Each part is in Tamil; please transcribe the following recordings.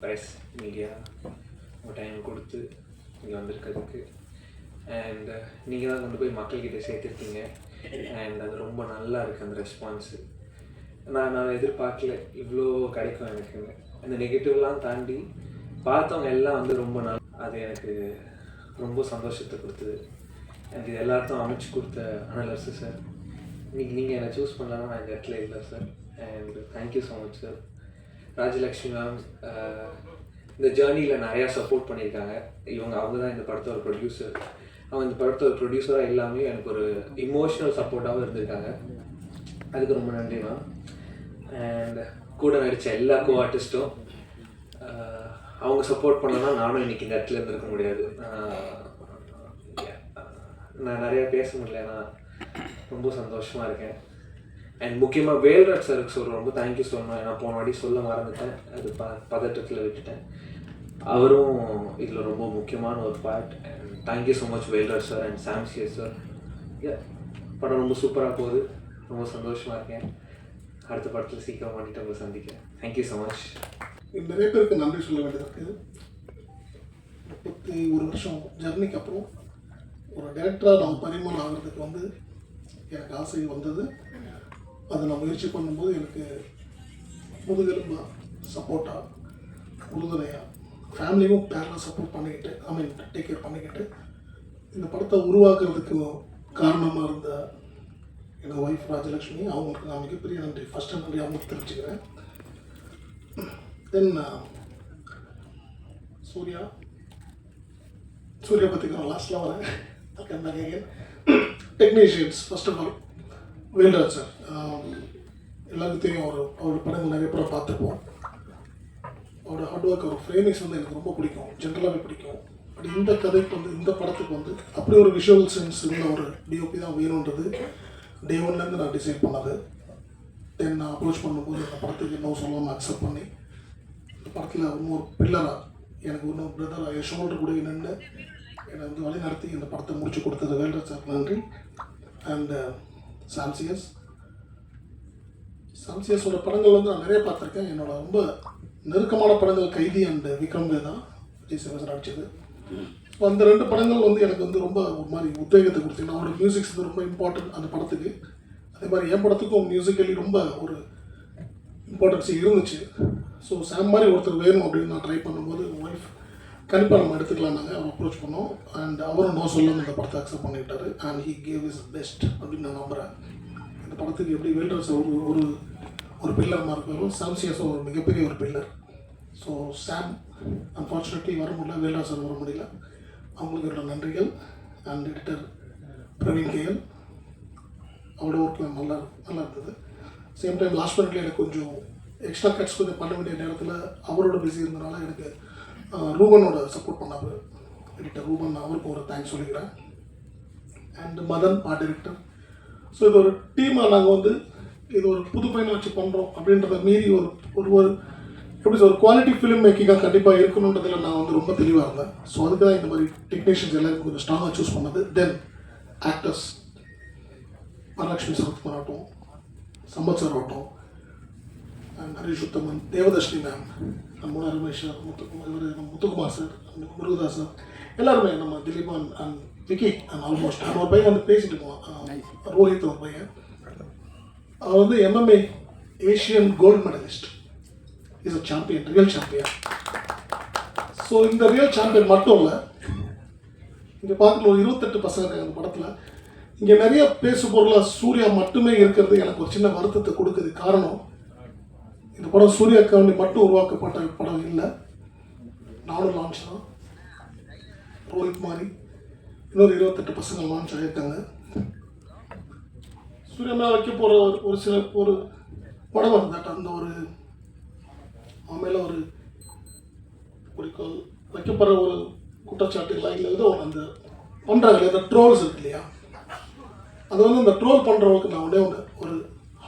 ப்ரெஸ் மீடியா உங்கள் டைம் கொடுத்து இங்கே வந்திருக்கிறதுக்கு. அண்ட் uh, நீங்கள் தான் கொண்டு போய் மக்கள்கிட்ட சேர்த்துருக்கீங்க. அண்ட் அது ரொம்ப நல்லா இருக்குது அந்த ரெஸ்பான்ஸு நான் நான் எதிர்பார்க்கல இவ்வளோ கிடைக்கும் எனக்கு. அந்த நெகட்டிவ்லாம் தாண்டி பார்த்தவங்க எல்லாம் வந்து ரொம்ப நாள் அது எனக்கு ரொம்ப சந்தோஷத்தை கொடுத்தது. எனக்கு இது எல்லாத்தையும் அமைச்சு கொடுத்த அனலர்ஸு சார் இன்னைக்கு நீங்கள் என்னை சூஸ் பண்ணலாம் நான் இந்த இடத்துல இல்லை sir and thank you so much sir Rajalakshmi ma'am இந்த ஜேர்னியில் நிறையா சப்போர்ட் பண்ணியிருக்காங்க. இவங்க அவங்க தான் இந்த படத்தோட ப்ரொடியூசர் அவங்க இந்த படத்தோட ப்ரொடியூசராக எல்லாமே எனக்கு ஒரு இமோஷ்னல் சப்போர்ட்டாகவும் இருந்திருக்காங்க. அதுக்கு ரொம்ப நன்றி மேம் அண்ட் கூட நடித்த எல்லா கோ ஆர்டிஸ்ட்டும் அவங்க சப்போர்ட் பண்ணலன்னா நானும் இன்னைக்கு இந்த இடத்துல இருந்திருக்க முடியாது. நான் நிறையா பேச முடியல. நான் ரொம்ப சந்தோஷமாக இருக்கேன். அண்ட் முக்கியமாக வேல்ராஜ் சாருக்கு சொல்ல ரொம்ப தேங்க்யூ சொல்லணும் நான் போன வாட்டி சொல்ல மறந்துட்டேன். அது ப பதட்டத்தில் விட்டுட்டேன். அவரும் இதில் ரொம்ப முக்கியமான ஒரு part and thank you so much Velraj sir and Sam CS sir படம் ரொம்ப சூப்பராக போகுது. ரொம்ப சந்தோஷமாக இருக்கேன். அடுத்த படத்தில் சீக்கிரம் பண்ணிட்டு உங்களை சந்திக்கிறேன். தேங்க்யூ ஸோ மச் நிறைய பேருக்கு நன்றி சொல்ல வேண்டியது இருக்குது முப்பத்தி ஒரு வருஷம் ஜெர்னிக்கு அப்புறம் ஒரு டேரக்டராக நான் பரிமாணம் ஆகிறதுக்கு வந்து எனக்கு ஆசை வந்தது. அதை நான் முயற்சி பண்ணும்போது எனக்கு முதுகெலும்பா சப்போர்ட்டாக உறுதுணையாக ஃபேமிலியும் பேரலாக சப்போர்ட் பண்ணிக்கிட்டு ஐ மீன் டேக் கேர் பண்ணிக்கிட்டு இந்த படத்தை உருவாக்குறதுக்கு காரணமாக இருந்த எங்கள் ஒய்ஃப் ராஜலக்ஷ்மி அவங்களுக்கு நான் மிகப்பெரிய நன்றி. ஃபஸ்ட்டு நன்றி அவங்களுக்கு தெரிஞ்சுக்கிறேன் தென் uh, சூர்யா சூர்யா பற்றி நான் லாஸ்ட்டில் வரேன். Technicians first of all Velraj sir. எல்லாருக்கும் தெரியும் அவர் அவர் படங்கள் நிறைய படம் பார்த்துருப்போம். அவரோட ஹார்ட் ஒர்க் அவர் ஃப்ரேமிங்ஸ் வந்து எனக்கு ரொம்ப பிடிக்கும். ஜென்ரலாகவே பிடிக்கும். பட் இந்த கதைக்கு வந்து இந்த படத்துக்கு வந்து அப்படி ஒரு விஷுவல் சென்ஸ் இருந்த ஒரு டிஓபி தான் வேணுன்றது டே ஒன்லேருந்து நான் டிசைட் பண்ணது. தென் நான் அப்ரோச் பண்ணும்போது இந்த படத்துக்கு என்ன சொல்லாமல் அக்செப்ட் பண்ணி இந்த படத்தில் இன்னொரு பில்லராக எனக்கு இன்னும் பிரதராக என் ஷோல்டர் கூட நின்று என்னை வந்து வழி நடத்தி இந்த படத்தை முடிச்சு கொடுத்தது. வேல்ராஜ் சார். நன்றி. அண்ட் சாம்சியஸ் சாம்சியஸோட படங்கள் வந்து நான் நிறைய பார்த்துருக்கேன். என்னோட ரொம்ப நெருக்கமான படங்கள் கைதி அண்ட் விக்ரம் விஜய் சேவசன் நடிச்சது. அந்த ரெண்டு படங்கள் வந்து எனக்கு வந்து ரொம்ப ஒரு மாதிரி உத்வேகத்தை கொடுத்தீங்க அவரோட மியூசிக்ஸ் வந்து ரொம்ப இம்பார்ட்டன்ட் அந்த படத்துக்கு. அதே மாதிரி என் படத்துக்கும் மியூசிக்கலி ரொம்ப ஒரு இம்பார்ட்டன்ஸ் இருந்துச்சு. ஸோ சாம் மாதிரி ஒருத்தர் வேணும் அப்படின்னு நான் ட்ரை பண்ணும்போது ஒய்ஃப் கண்டிப்பாக நம்ம எடுத்துக்கலாம் நாங்கள் அவர் அப்ரோச் பண்ணோம். அண்ட் அவரும் நோ சொல்லாமல் இந்த படத்தை accept பண்ணிக்கிட்டாரு and he gave is best அப்படின்னு நான் நம்புகிறேன் இந்த படத்துக்கு எப்படி வேல்டர்ஸ் ஒரு ஒரு ஒரு பில்லர் மாதிரி இருக்காரோ ஒரு மிகப்பெரிய ஒரு பில்லர் ஸோ சாம் அன்ஃபார்ச்சுனேட்லி வர முடியல. வேல்டர் சார் வர முடியல. அவங்களுக்கு என்னோட நன்றிகள். அண்ட் எடிட்டர் பிரவீன் கேஎல் அவரோட ஒர்க் நல்லா நல்லா இருந்தது. சேம் டைம் லாஸ்ட் மினிட்ல எனக்கு கொஞ்சம் எக்ஸ்ட்ரா கட்ஸ் கொஞ்சம் பண்ண வேண்டிய நேரத்தில் அவரோட பிஸி இருந்தனால எனக்கு ரூபனோட சப்போர்ட் பண்ணார் எடிட்டர் ரூபன் அவருக்கு ஒரு தேங்க்ஸ் சொல்லிக்கிறேன். And Madhan art director so இது ஒரு டீமாக நாங்கள் வந்து இது ஒரு புது பையனை வச்சு பண்ணுறோம் அப்படின்றத மீறி ஒரு ஒரு ஒரு எப்படி சொல்ற குவாலிட்டி ஃபிலிம் மேக்கிங்காக கண்டிப்பாக இருக்கணுன்றதுல நான் வந்து ரொம்ப தெளிவாக இருந்தேன். ஸோ அதுக்கு தான் இந்த மாதிரி டெக்னீஷியன்ஸ் எல்லாரும் கொஞ்சம் ஸ்ட்ராங்காக சூஸ் பண்ணது. தென் ஆக்டர்ஸ் வரலட்சுமி சரத்குமார் ஆகட்டும் சம்பத் சார் ஆகட்டும் அண்ட் ஹரிஷ் உத்தமன் தேவதர்ஷினி மேம் நம்ம ரமேஷ் சார் முத்துக்குமார் இவர் முத்துக்குமார் சார் முருகதாஸ் சார் எல்லாருமே நம்ம Dhileepan and Vicky and almost அவன் ஒரு பையன் வந்து பேசிட்டு இருக்கான் ரோஹித் ஒரு பையன். அவர் வந்து MMA Asian gold medalist is a champion real champion so இந்த ரியல் சாம்பியன் மட்டும் இல்லை இங்கே பார்க்கல ஒரு இருபத்தெட்டு பசங்க அந்த படத்தில் இங்கே நிறைய பேசு பொருளாக சூர்யா மட்டுமே இருக்கிறது எனக்கு ஒரு சின்ன வருத்தத்தை கொடுக்குது. காரணம் இந்த படம் சூர்யாக்காண்டி மட்டும் உருவாக்கப்பட்ட படம் இல்லை. நானும் லான்ச் தான். ரோஹித் மாதிரி இன்னொரு இருபத்தெட்டு பசங்க லான்ச் ஆகிட்டாங்க சூர்யா மேலே வைக்க போகிற ஒரு ஒரு சில ஒரு படம் இருந்தாட்ட அந்த ஒரு அவன் மேலே ஒரு குறிக்கோள் வைக்கப்படுற ஒரு குற்றச்சாட்டுகளாக இல்லை ஏதோ அந்த பண்ணுறாங்க இந்த ட்ரோல்ஸ் இருக்கு இல்லையா? அது வந்து இந்த ட்ரோல் பண்ணுறவங்களுக்கு நான் உடனே ஒரு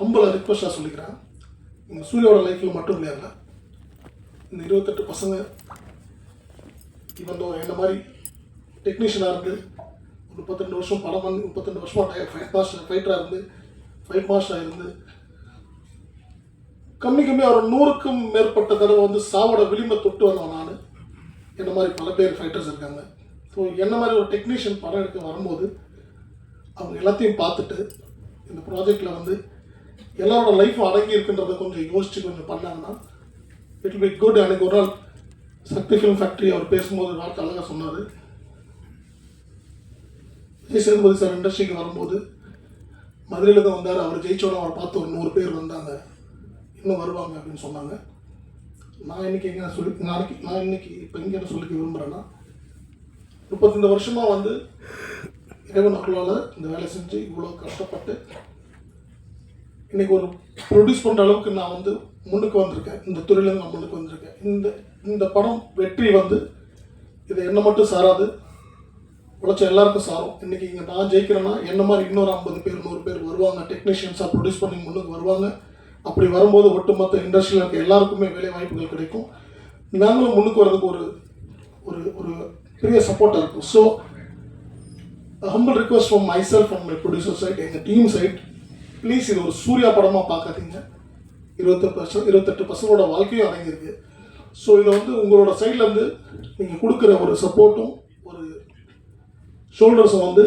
ஹம்பிளாக ரிக்வெஸ்ட்டாக சொல்லிக்கிறேன். இந்த சூர்யாவோட லைஃப்பில் மட்டும் இல்லையா இந்த இருபத்தெட்டு பசங்க இவன் என்ன மாதிரி டெக்னீஷியனாக இருந்து ஒரு முப்பத்தெண்டு வருஷம் படம் வந்து முப்பத்தெண்டு வருஷமாக ஃபைட் மாஸ்டர் ஃபைட்டராக இருந்து ஃபைட் மாஸ்டராக இருந்து கம்மி கம்மி அவர் நூறுக்கும் மேற்பட்ட தடவை வந்து சாவோட விளிம்பை தொட்டு வந்தவன் நான். என்ன மாதிரி பல பேர் ஃபைட்டர்ஸ் இருக்காங்க. ஸோ என்ன மாதிரி ஒரு டெக்னீஷியன் படம் எடுக்க வரும்போது அவங்க எல்லாத்தையும் பார்த்துட்டு இந்த ப்ராஜெக்டில் வந்து எல்லாரோட லைஃப் அடங்கி இருக்குன்றதை கொஞ்சம் யோசிச்சு கொஞ்சம் பண்ணாங்கன்னா இட் பி குட் அன்னைக்கு ஒரு நாள் சக்தி ஃபிலிம் ஃபேக்ட்ரி அவர் பேசும்போது வார்த்தை அழகாக சொன்னார். விஜய் சேதுபதி சார் இண்டஸ்ட்ரிக்கு வரும்போது மதுரையில் தான் வந்தார். அவர் ஜெயிச்சோட அவரை பார்த்து ஒரு நூறு பேர் வந்தாங்க. இன்னும் வருவாங்க அப்படின்னு சொன்னாங்க. நான் இன்னைக்கு எங்கே சொல்லி நாளைக்கு நான் இன்னைக்கு இப்போ இங்கே என்ன சொல்லிக்க விரும்புகிறேன்னா முப்பத்தஞ்சு வருஷமாக வந்து இறைவன் அருளால் இந்த வேலை செஞ்சு இவ்வளோ கஷ்டப்பட்டு இன்றைக்கி ஒரு ப்ரொடியூஸ் பண்ணுற அளவுக்கு நான் வந்து முன்னுக்கு வந்திருக்கேன். இந்த துறையில் நான் முன்னுக்கு வந்திருக்கேன். இந்த இந்த படம் வெற்றி வந்து இது என்னை மட்டும் சாராது. உழைச்ச எல்லாருக்கும் சாரும். இன்னைக்கு இங்கே நான் ஜெயிக்கிறேன்னா என்ன மாதிரி இன்னொரு ஐம்பது பேர் நூறு பேர் வருவாங்க. டெக்னீஷியன்ஸாக ப்ரொடியூஸ் பண்ணி முன்னுக்கு வருவாங்க. அப்படி வரும்போது ஒட்டுமொத்த இண்டஸ்ட்ரியில் இருக்க எல்லாருக்குமே வேலை வாய்ப்புகள் கிடைக்கும். நாங்களும் முன்னுக்கு வர்றதுக்கு ஒரு ஒரு ஒரு பெரிய சப்போர்ட்டாக இருக்கும். So humble request from myself from my producer side எங்கள் டீம் சைட் ப்ளீஸ் இது ஒரு சூர்யா படமாக பார்க்காதீங்க. இருபத்தெட்டு பர்சன்ட் இருபத்தெட்டு பர்சனோட வாழ்க்கையும் அடங்கியிருக்கு ஸோ இதை வந்து உங்களோட சைட்லேருந்து நீங்கள் கொடுக்குற ஒரு சப்போர்ட்டும் ஒரு ஷோல்டர்ஸும் வந்து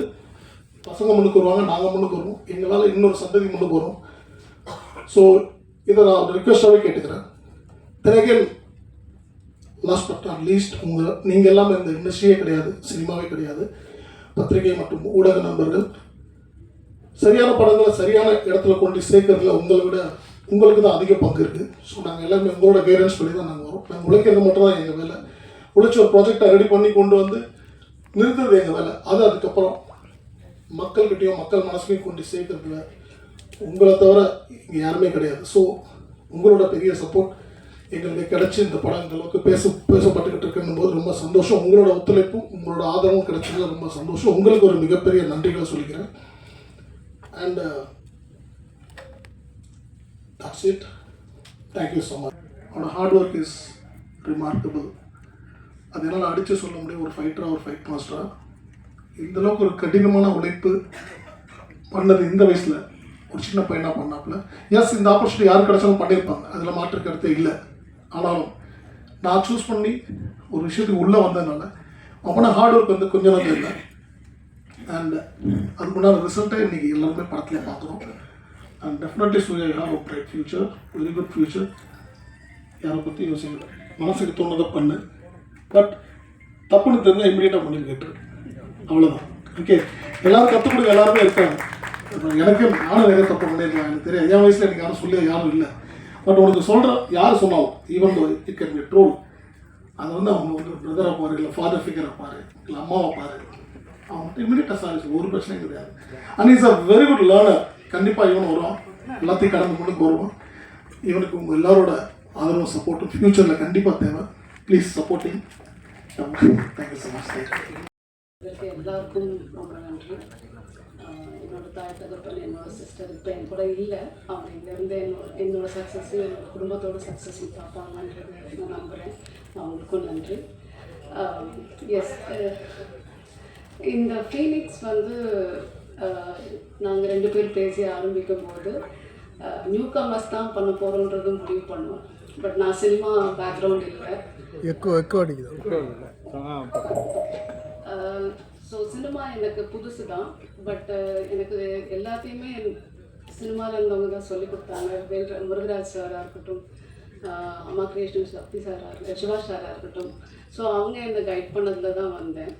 பசங்க முன்னுக்கு வருவாங்க நாங்கள் முன்னுக்கு வருவோம். எங்களால் இன்னொரு சந்ததி முன்னுக்கு வரும் ஸோ இதை நான் ரிக்வெஸ்டாகவே கேட்டுக்கிறேன். திரைகள் லாஸ்ட் பட் நாட் லீஸ்ட் உங்கள் நீங்கள் எல்லாமே இந்த இண்டஸ்ட்ரியே கிடையாது சினிமாவே கிடையாது. பத்திரிகை மற்றும் ஊடக நண்பர்கள் சரியான படங்களை சரியான இடத்துல கொண்டு சேர்க்கறதுல உங்களை விட உங்களுக்கு தான் அதிக பங்கு இருக்குது ஸோ நாங்கள் எல்லாமே உங்களோட கைடன்ஸ் பண்ணி தான் நாங்கள் வரோம். நாங்கள் உழைக்கிறது மட்டும் தான் எங்கள் வேலை. உழைச்சி ஒரு ப்ராஜெக்டை ரெடி பண்ணி கொண்டு வந்து நிறுத்துறது எங்கள் வேலை. அது அதுக்கப்புறம் மக்கள்கிட்டையும் மக்கள் மனசுலையும் கொண்டு சேர்க்கறதுல உங்களை தவிர இங்கே யாருமே கிடையாது. ஸோ உங்களோட பெரிய சப்போர்ட் எங்களுக்கு கிடைச்சி இந்த படம் இந்த அளவுக்கு பேச பேசப்பட்டுக்கிட்டு இருக்குன்னும் போது ரொம்ப சந்தோஷம். உங்களோட ஒத்துழைப்பும் உங்களோட ஆதரவும் கிடைச்சதுல ரொம்ப சந்தோஷம். உங்களுக்கு ஒரு மிகப்பெரிய நன்றிகளை சொல்லிக்கிறேன். And uh, it. It you so much அவனோட ஹார்ட் ஒர்க் இஸ் ரிமார்க்கபிள் அது என்னால் அடித்து சொல்ல முடியும். ஒரு ஃபைட்டராக ஒரு ஃபைட் மாஸ்டராக இந்தளவுக்கு ஒரு கடினமான உழைப்பு பண்ணது இந்த வயசில். ஒரு சின்ன பையனாக பண்ணாப்புல. எஸ் இந்த ஆப்பர்ச்சுனிட்டி யார் கிடைச்சாலும் பண்ணியிருப்பாங்க. அதில் மாற்று கருத்தே இல்லை. ஆனாலும் நான் சூஸ் பண்ணி ஒரு விஷயத்துக்கு உள்ளே வந்ததுனால அவனை ஹார்ட் ஒர்க் வந்து கொஞ்சம் நாள் இல்லை. அண்ட் அதுக்கு முன்னாடி ரிசல்ட்டை இன்றைக்கி எல்லாருமே படத்தில் பார்க்குறோம் and definitely Surya have a bright future very good future யாரை பற்றி யோசிக்கல. மனசுக்கு தோணுதை பண்ணு. பட் தப்புன்னு தெரிஞ்சால் இமீடியட்டாக பண்ணி கேட்டு அவ்வளோதான் ஓகே எல்லாரும் கற்றுக் எல்லாருமே இருக்காங்க. எனக்கு நானும் நிறைய தப்பு பண்ணியிருக்கேன் எனக்கு தெரியும் என் வயசில் எனக்கு யாரும் சொல்லி யாரும் இல்லை. பட் உனக்கு சொல்கிற யார் சொன்னாலும் even it can be troll அது வந்து அவங்க வந்து பிரதரை பாரு இல்லை ஃபாதர் ஃபிகரை பாரு இல்லை அம்மாவை பாரு. அவன் இமீடியட்டாக சாரி ஒரு பிரச்சனையும் கிடையாது and is a very good learner கண்டிப்பாக இவன் வருவான். எல்லாத்தையும் கடந்து கொண்டு வருவான் இவனுக்கு உங்கள் எல்லாரோட ஆதரவும் சப்போர்ட்டும் ஃப்யூச்சரில் கண்டிப்பாக தேவை. Please supporting thank you so much எல்லாருக்கும் ரொம்ப நன்றி. என்னோட தாய் தகப்பன் என்னோட சிஸ்டர் இப்போ என் கூட இல்லை. அவங்க இங்கேருந்து என்னோட என்னோட சக்ஸஸ் என்னோட குடும்பத்தோட சக்ஸஸ் பார்ப்பாங்கன்றது நான் நம்புகிறேன் அவங்களுக்கும் நன்றி. எஸ் இந்த ஃபீலிங்ஸ் வந்து நாங்கள் ரெண்டு பேரும் பேசி ஆரம்பிக்கும் போது நியூ கமர்ஸ் தான் பண்ண போகிறோன்றது முடிவு பண்ணோம். பட் நான் சினிமா பேக்ரவுண்ட் இல்லை. எக்கோ எக்கோ அடிக்குது. ஸோ சினிமா எனக்கு புதுசு தான் பட் எனக்கு எல்லாத்தையுமே சினிமாவில் இருந்தவங்க தான் சொல்லி கொடுத்தாங்க. வேல்ர முருகராஜ் சாராக இருக்கட்டும் அம்மா கிரியேஷன் சக்தி சாராக இருக்கட்டும் சிவா சாராக இருக்கட்டும். ஸோ அவங்க என்னை கைட் பண்ணதில் தான் வந்தேன்.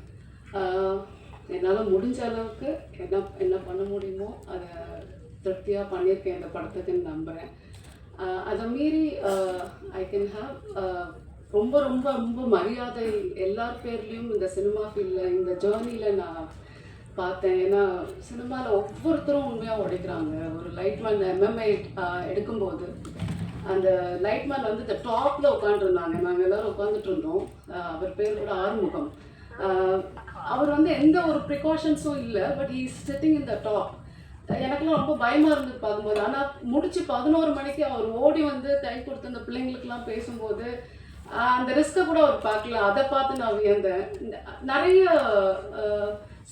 என்னால் முடிஞ்ச அளவுக்கு என்ன என்ன பண்ண முடியுமோ அதை திருப்தியாக பண்ணியிருக்கேன் இந்த படத்துக்குன்னு நம்புகிறேன் அதை மீறி ஐ கேன் ஹாவ் ரொம்ப ரொம்ப ரொம்ப மரியாதை எல்லார் பேர்லேயும் இந்த சினிமா ஃபீல்டில் இந்த ஜேர்னியில் நான் பார்த்தேன். ஏன்னா சினிமாவில் ஒவ்வொருத்தரும் உண்மையாக உடைக்கிறாங்க ஒரு லைட்மேன் எம்எம்ஐ எடுக்கும்போது அந்த லைட்மேன் வந்து இந்த டாப்பில் உட்காந்துருந்தாங்க நாங்கள் எல்லோரும் உட்காந்துட்டு இருந்தோம். அவர் பேர் கூட ஆறுமுகம். அவர் வந்து எந்த ஒரு ப்ரிகாஷன்ஸும் இல்லை but is setting in the top எனக்கெல்லாம் ரொம்ப பயமாக இருந்தது பார்க்கும்போது. ஆனால் முடிச்சு பதினோரு மணிக்கு அவர் ஓடி வந்து கை கொடுத்து அந்த பிள்ளைங்களுக்குலாம் பேசும்போது அந்த ரிஸ்க்கை கூட அவர் பார்க்கல. அதை பார்த்து நான் வியந்தேன். நிறைய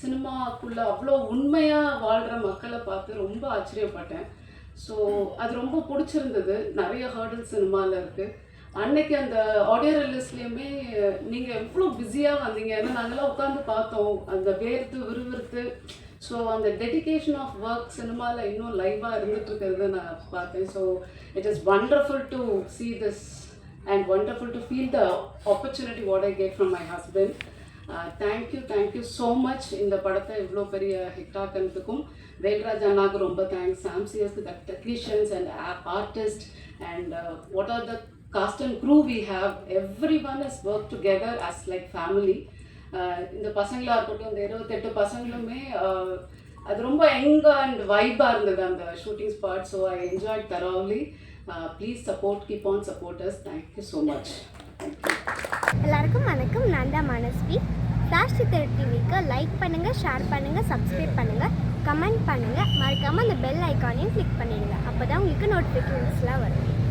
சினிமாக்குள்ளே அவ்வளோ உண்மையாக வாழ்கிற மக்களை பார்த்து ரொம்ப ஆச்சரியப்பட்டேன். ஸோ அது ரொம்ப பிடிச்சிருந்தது. நிறைய ஹேர்டில் சினிமாவில் இருக்குது அன்னைக்கு அந்த ஆடியோ ரிலீஸ்லேயுமே நீங்கள் எவ்வளோ பிஸியாக வந்தீங்க? ஏன்னா நாங்களாம் உட்காந்து பார்த்தோம். அந்த வேர்த்து விறுவிறுத்து. ஸோ அந்த டெடிகேஷன் ஆஃப் ஒர்க் சினிமாவில் இன்னும் லைவாக இருந்துட்டு இருக்கிறத நான் பார்த்தேன். So it is wonderful to see this and wonderful to feel the opportunity what I get from my husband thank you thank you so much இந்த படத்தை இவ்வளோ பெரிய ஹிட்டாக்கிறதுக்கும் வேல்ராஜ் அண்ணாவுக்கு ரொம்ப thanks சாம்சியஸ்க்கு the technicians and artist and what are the cast and crew we have every one is work together as like family இந்த பசங்களாக இருக்கட்டும் இந்த இருபத்தெட்டு பசங்களுமே uh, அது ரொம்ப யங் அண்ட் வைப்பாக இருந்தது அந்த shooting spot so I enjoy thoroughly please support keep on supporters thank you so much எல்லாருக்கும் வணக்கம். நான் தான் மனஸ்வி. ஃப்ளாஷ் சித்தர் டிவிக்கு லைக் பண்ணுங்கள் ஷேர் பண்ணுங்கள் சப்ஸ்கிரைப் பண்ணுங்கள் கமெண்ட் பண்ணுங்கள் மறக்காமல் அந்த பெல் ஐக்கானையும் கிளிக் பண்ணிடுங்க. அப்போ தான் உங்களுக்கு நோட்டிஃபிகேஷன்ஸ்லாம் வரும்.